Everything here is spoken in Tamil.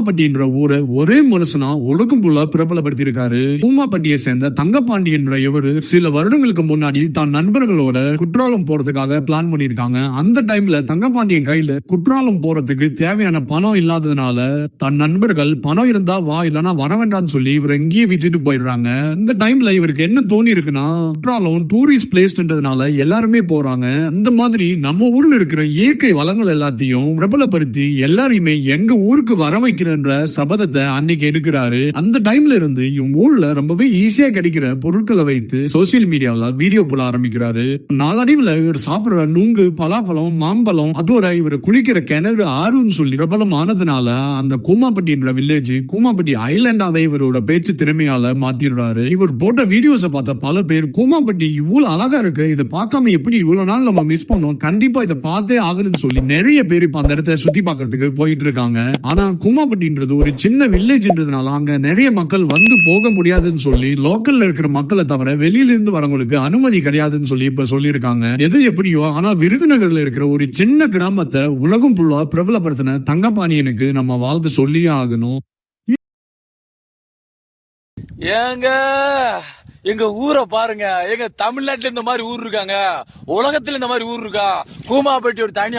கூமாப்பட்டின்ற ஊரை ஒரே மனுஷனா உலகம் ஃபுல்லா பிரபலப்படுத்தியிருக்காரு. பூமாப்பட்டியை சேர்ந்த தங்கப்பாண்டியன்ற இவரு சில வருடங்களுக்கு முன்னாடி தான் நண்பர்களோட குற்றாலம் போறதுக்காக பிளான் பண்ணிருக்காங்க அந்த டைம்ல தங்கப்பாண்டியன் கையில குற்றாலம் போறதுக்கு தேவையான பணம் இல்லாததுனால தன் நண்பர்கள் பணம் இருந்தா வா இல்லனா வர வேண்டாம்னு சொல்லி இவர் எங்கேயே விட்டுட்டு போயிடுறாங்க. இந்த டைம்ல இவருக்கு என்ன தோணி இருக்குன்னா குற்றாலம் டூரிஸ்ட் பிளேஸ்ன்றதுனால எல்லாருமே போறாங்க. இந்த மாதிரி நம்ம ஊர்ல இருக்கிற இயற்கை வளங்கள் எல்லாத்தையும் பிரபலப்படுத்தி எல்லாரையுமே எங்க ஊருக்கு வர என்ற சபதத்தை அன்னைக்கு எடுக்கிறாரு. அந்த டைம்ல இருந்து இவங்க ஊர்ல ரொம்பவே ஈஸியா கிடைக்கிற பொருட்களை வைத்து சோசியல் மீடியாவில் வீடியோ போட ஆரம்பிக்கிறாரு. நாளடைவில் இவர் சாப்பிடுற நுங்கு பலாப்பழம் மாம்பழம் அதோட இவர் குளிக்கிற கிணறு ஆறுன்னு சொல்லி பிரபலம் ஆனதுனால அந்த கூமாப்பட்டின்ற வில்லேஜ் கூமாப்பட்டி ஐலாண்டாவே இவரோட பேச்சு திறமையால மாத்திடுறாரு. இவர் போட்ட வீடியோஸை பார்த்த பல பேர் கூமாப்பட்டி இவ்வளவு அழகா இருக்கு இதை பார்க்காம எப்படி இவ்வளவு நாள் நம்ம மிஸ் பண்ணோம்? கண்டிப்பா இதை பார்த்தே ஆகுதுன்னு சொல்லி நிறைய பேர் இப்ப அந்த இடத்த சுத்தி பாக்குறதுக்கு போயிட்டு இருக்காங்க. ஆனா அப்படின்றது ஒரு சின்ன வில்லேஜ்ன்றதுனால அங்க நிறைய மக்கள் வந்து போக முடியாதுன்னு சொல்லி லோக்கல்ல இருக்கிற மக்களை தவிர வெளியில இருந்து வரவங்களுக்கு அனுமதி கிடையாதுன்னு சொல்லி இப்ப சொல்லியிருக்காங்க. எது எப்படியோ ஆனா விருதுநகர்ல இருக்கிற ஒரு சின்ன கிராமத்தை உலகம் புல்லா பிரபலப்படுத்தின தங்கப்பாணியனுக்கு நம்ம வாழ்த்து சொல்லியே ஆகணும். ஏங்க எங்க ஊரை பாருங்க. எங்க தமிழ்நாட்டுல இந்த மாதிரி ஊர் இருக்காங்க. உலகத்துல இந்த மாதிரி ஊர் இருக்கா? கூமாப்பட்டி ஒரு தனி